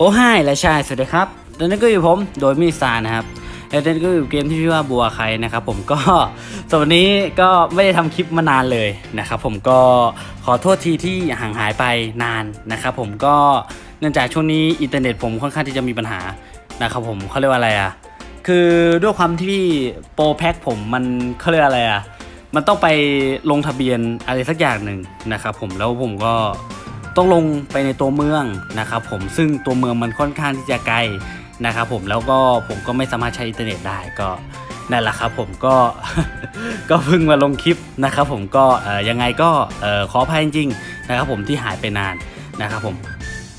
โอ้ไฮและชายสวัสดีครับตอนนี้ก็อยู่ผมโดยมิสานะครับและตอนนี้ก็อยู่เกมที่ชื่อว่าบัวใครนะครับ ผมก็สำหรับวันนี้ก็ไม่ได้ทำคลิปมานานเลยนะครับผมก็ขอโทษทีที่ห่างหายไปนานนะครับผมก็เนื่องจากช่วงนี้อินเทอร์เน็ตผมค่อนข้างที่จะมีปัญหานะครับผมเขาเรียกว่าอะไรอะคือด้วยความที่โปรแพ็คผมมันเขาเรียกอะไรอะมันต้องไปลงทะเบียนอะไรสักอย่างหนึ่งนะครับผมแล้วผมก็ ต้องลงไปในตัวเมืองนะครับผมซึ่งตัวเมืองมันค่อนข้างที่จะไกลนะครับผมแล้วก็ผมก็ไม่สามารถใช้อินเทอร์เน็ตได้ก็นั่นแหละครับผมก็ก็เพิ่งมาลงคลิปนะครับผมก็ยังไงก็ขออภัยจริงๆนะครับผมที่หายไปนานนะครับผม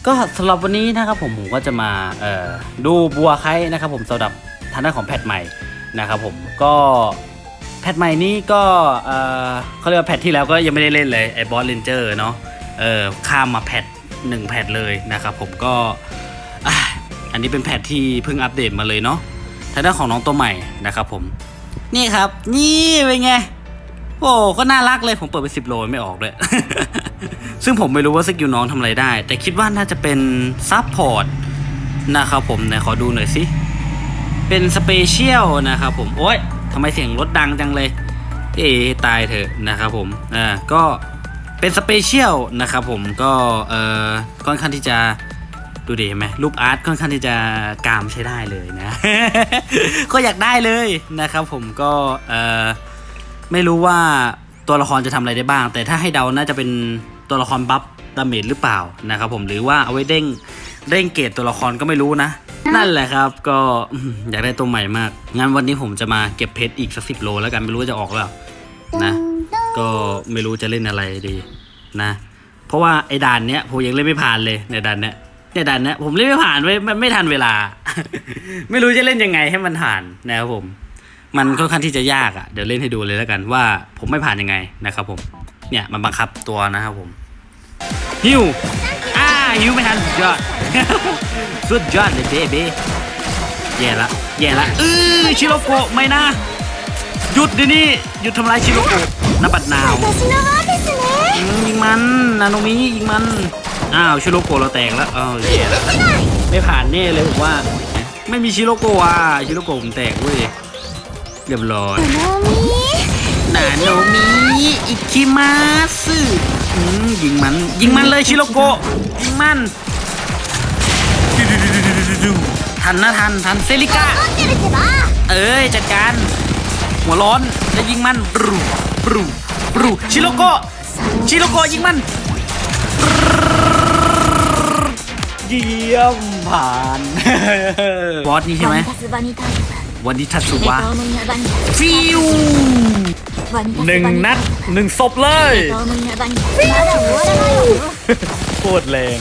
ก็สำหรับวันนี้นะครับผมผมก็จะมาดูบัวไคนะครับผมสำหรับทางด้านของแพทใหม่นะครับผมก็แพทใหม่นี้ก็เอ่อเขาเรียกว่าแพทที่แล้วก็ยังไม่ได้เล่นเลยไอ้บอสเลนเจอร์เนาะ เออข้ามมาแพทหนึ่งแพทเลยนะครับผมก็อันนี้เป็นแพทที่เพิ่งอัปเดตมาเลยเนาะทางด้านของน้องตัวใหม่นะครับผม นี่ครับนี่เป็นไงโอ้ก็น่ารักเลยผมเปิดไปสิบโลไม่ออกเลยซึ่งผมไม่รู้ว่าสกิลน้องทำอะไรได้ แต่คิดว่าน่าจะเป็นซับพอร์ตนะครับผมไหนขอดูหน่อยสิ เป็นสเปเชียลนะครับผม โอ๊ยทำไมเสียงรถดังจังเลย เอ๋ตายเถอะนะครับผม อ่า ก็ เป็นสเปเชียลนะครับผมก็เอ่อค่อนข้างที่จะดูดิเห็นไหมรูปอาร์ตค่อนข้างที่จะกามใช้ได้เลยนะ ก็อยากได้เลยนะครับผมก็เอ่อไม่รู้ว่าตัวละครจะทำอะไรได้บ้าง แต่ถ้าให้เดาน่าจะเป็นตัวละครบัฟดาเมจหรือเปล่านะครับผมหรือว่าเอาไว้เด้งเด้งเกรดตัวละครก็ไม่รู้นะ นั่นแหละครับก็อยากได้ตัวใหม่มากงั้นวันนี้ผมจะมาเก็บเพชรอีกสักสิบโลแล้วกันไม่รู้จะออกหรือเปล่านะ ก็ไม่รู้จะเล่นอะไรดีนะ เพราะว่าไอ้ด่านเนี้ยผมยังเล่นไม่ผ่านเลยในด่านเนี้ยในด่านเนี้ยผมเล่นไม่ผ่านไว้ยมันไม่ทันเวลา ไม่รู้จะเล่นยังไงให้มันผ่านนะครับผม มันค่อนข้างที่จะยากอะ่ะเดี๋ยวเล่นให้ดูเลยแล้วกันว่าผมไม่ผ่านยังไงนะครับผมเนี่ยมันบังคับตัวนะครับผมฮิวอ่าฮิวไม่ทันสุดยอดสุดยอดเลยเบเบ้แย่ละแย่ละเออชิโรโกะไม่นะหยุดเดี๋ยวนี้หยุดทำลายชิโรโกะ หน้าบัดนาวยิงมันนาโนมิยิงมัน อ้าวชิโรโกะเราแตกแล้วอ้าวย่ไม่ผ่านแน่เลยผมว่า ไม่มีชิโรโกะอะชิโรโกะผมแตกเว้ยเรียบร้อยนาโนมิอิคิมาสึยิงมัน ยิงมันเลยชิโรโกะยิงมันทันนะทันทันเซลิก้าเอ้ยจัดการ หัวร้อนแล้วยิงมันรู บรูบรูชิโลโกชิโลโกยิงมันเยี่ยมผ่านบอสนี่ใช่ไหมวันนี้ทัตสุวะฟิวหนึ่งนัดหนึ่งศพเลยโคตรแรง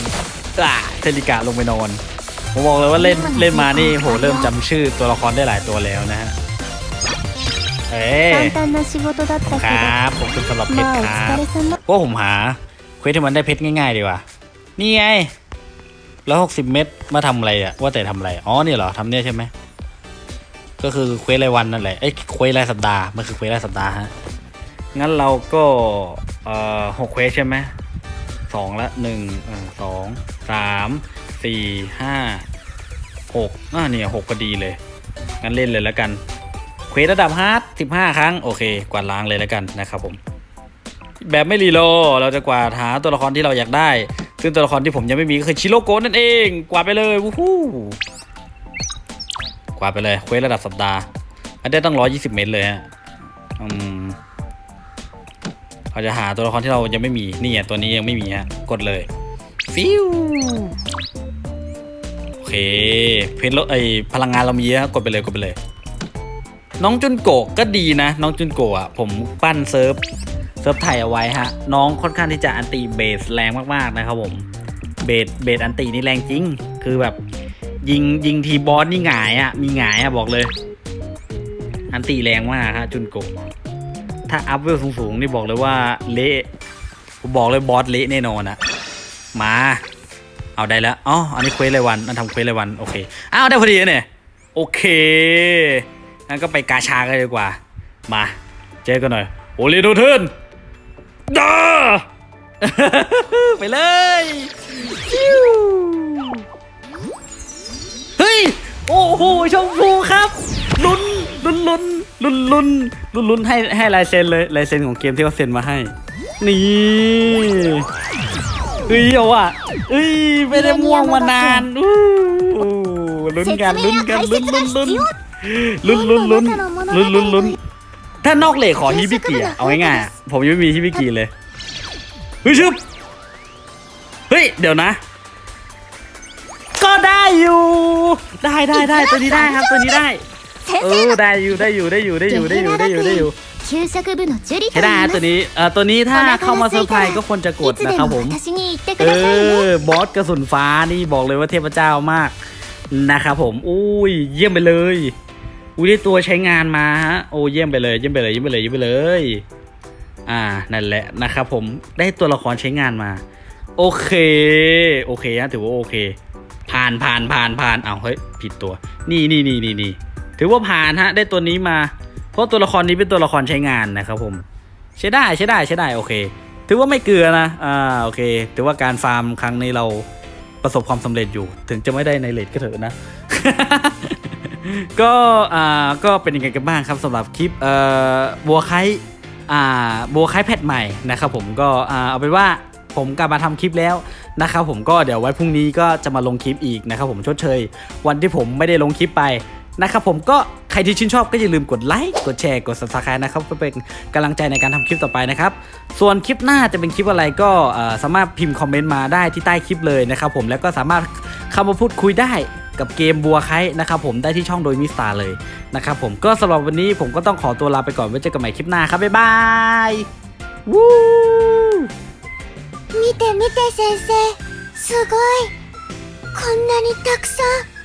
อะเทลิกาลงไปนอน ผมบอกเลยว่าเล่นเล่นมานี่โหเริ่มจำชื่อตัวละครได้หลายตัวแล้วนะฮะ เอ้ย 簡単な仕事だった ค け รับผมเป็นสำหรับ ど เพชร まあお ครับ 疲れ様 ว่าผมหาเควสที่มันได้เพชรง่ายๆดีกว่า นี่ไงแล้วหกสิบเม็ดมาทำอะไรอะว่าแต่ทำอะไร อ๋อนี่เหรอทำเนี่ยใช่ไหม ก็คือเควสรายวันนั่นแหละ เอ้ยเควสรายสัปดาห์ มันคือเควสรายสัปดาห์ฮะ งั้นเราก็เอ่อหกเควสใช่ไหมสองละหนึ่งเอ่อสองสามสี่ห้าหกอ่าเนี่ยหกพอดีเลย งั้นเล่นเลยแล้วกัน เค วสระดับฮาร์ดสิบห้าครั้ง โอเค กวาดล้างเลยแล้วกันนะครับผมแบบไม่รีโลเราจะกวาดหาตัวละครที่เราอยากได้ ซึ่งตัวละครที่ผมยังไม่มีก็คือชิโรโกนั่นเอง กวาดไปเลยวู้ฮู้กวาดไปเลยเควสระดับสัปดาห์อันได้ตั้งร้อยยี่สิบเมตรเลยฮะอืมเราจะหาตัวละครที่เรายังไม่มีนี่อะตัวนี้ยังไม่มีฮะกดเลยฟิวโอเคเพชรลดไอพลังงานเรามีเยอะกดไปเลยกดไปเลย น้องจุนโกะก็ดีนะ น้องจุนโกะอะผมปั้นเซิร์ฟเซิร์ฟไทยเอาไว้ฮะ น้องค่อนข้างที่จะอันตีเบสแรงมากๆนะครับผมเบสเบสอันตีนี่แรงจริง คือแบบ ยิงยิงทีบอสนี่หงายอะมีหงายอะบอกเลย อันตีแรงมากฮะจุนโกะถ้าอัพเวลสูงๆนี่บอกเลยว่าเละผมบอกเลยบอสเละแน่นอนอะมาเอาได้แล้วอ๋ออันนี้เควสรายวันนั่นทำเควสรายวันโอเคอ้าวได้พอดีเนี่ยโอเค งั้นก็ไปกาชากันเลยดีกว่า มา เจอกันหน่อย โอเลโดเทิร์นดาไปเลยฟิวชมพูครับลุ้นลุ้นลุ้นลุ้นลุ้นลุ้นลุ้นให้ให้ลายเซ็นเลยลายเซ็นของเกมที่เขาเซ็นมาให้ นี่เฮ้ยเอาว่ะเฮ้ยไม่ได้ม่วงมานานอู้ลุ้นกันลุ้นกันลุ้นลุ้นลุ้น ลุ้นลุ้นลุ้นลุ้นลุ้นลุ้นถ้านอกเหลทขอฮิบิกิอะเอาง่ายๆผมยังไม่มีฮิบิกิเลยเฮ้ยชึบเฮ้ยเดี๋ยวนะ ก็ได้อยู่ ได้ได้ได้ตัวนี้ได้ครับตัวนี้ได้เออได้อยู่ได้อยู่ได้อยู่ได้อยู่ได้อยู่ได้อยู่ได้อยู่ใช่ได้ตัวนี้เอ่อตัวนี้ถ้าเข้ามาเซอร์ไพรส์ก็ควรจะกดนะครับผมเออบอสกระสุนฟ้านี่บอกเลยว่าเทพเจ้ามากนะครับผมอุ้ยเยี่ยมไปเลย อุ้ยได้ตัวใช้งานมาฮะโอ้เยี่ยมไปเลยเยี่ยมไปเลยเยี่ยมไปเลยเยี่ยมไปเลย อ่านั่นแหละนะครับผมได้ตัวละครใช้งานมา โอเคโอเคฮะถือว่าโอเค ผ่านผ่านผ่านผ่านเอาวเฮ้ยผิดตัว นี่นี่นี่นี่นี่ถือว่าผ่านฮะ ได้ตัวนี้มา เพราะตัวละครนี้เป็นตัวละครใช้งานนะครับผมใช้ได้ใช้ได้ใช้ได้โอเค ถือว่าไม่เกลือนะอ่าโอเค ถือว่าการฟาร์มครั้งนี้เราประสบความสำเร็จอยู่ ถึงจะไม่ได้ในเลทก็เถอะนะ ก็อ่าก็เป็นยังไงกันบ้างครับสำหรับคลิปเอ่อบัวไคอ่าบัวไคแพทใหม่นะครับผมก็อ่าเอาเป็นว่าผมกลับมาทำคลิปแล้วนะครับผมก็เดี๋ยวไว้พรุ่งนี้ก็จะมาลงคลิปอีกนะครับผมชดเชย วันที่ผมไม่ได้ลงคลิปไปนะครับผมก็ใครที่ชื่นชอบก็อย่าลืมกดไลค์กดแชร์กด subscribe นะครับเพื่อเป็นกำลังใจในการทำคลิปต่อไปนะครับ ส่วนคลิปหน้าจะเป็นคลิปอะไรก็สามารถพิมพ์คอมเมนต์มาได้ที่ใต้คลิปเลยนะครับผมแล้วก็สามารถเข้ามาพูดคุยได้ กับเกมบัวไคนะครับผมได้ที่ช่องโดยมิสตาเลยนะครับผมก็สำหรับวันนี้ผมก็ต้องขอตัวลาไปก่อนไว้เจอกันใหม่คลิปหน้าครับบ๊ายบายวู้ 見て見て先生すごいこんなにたくさん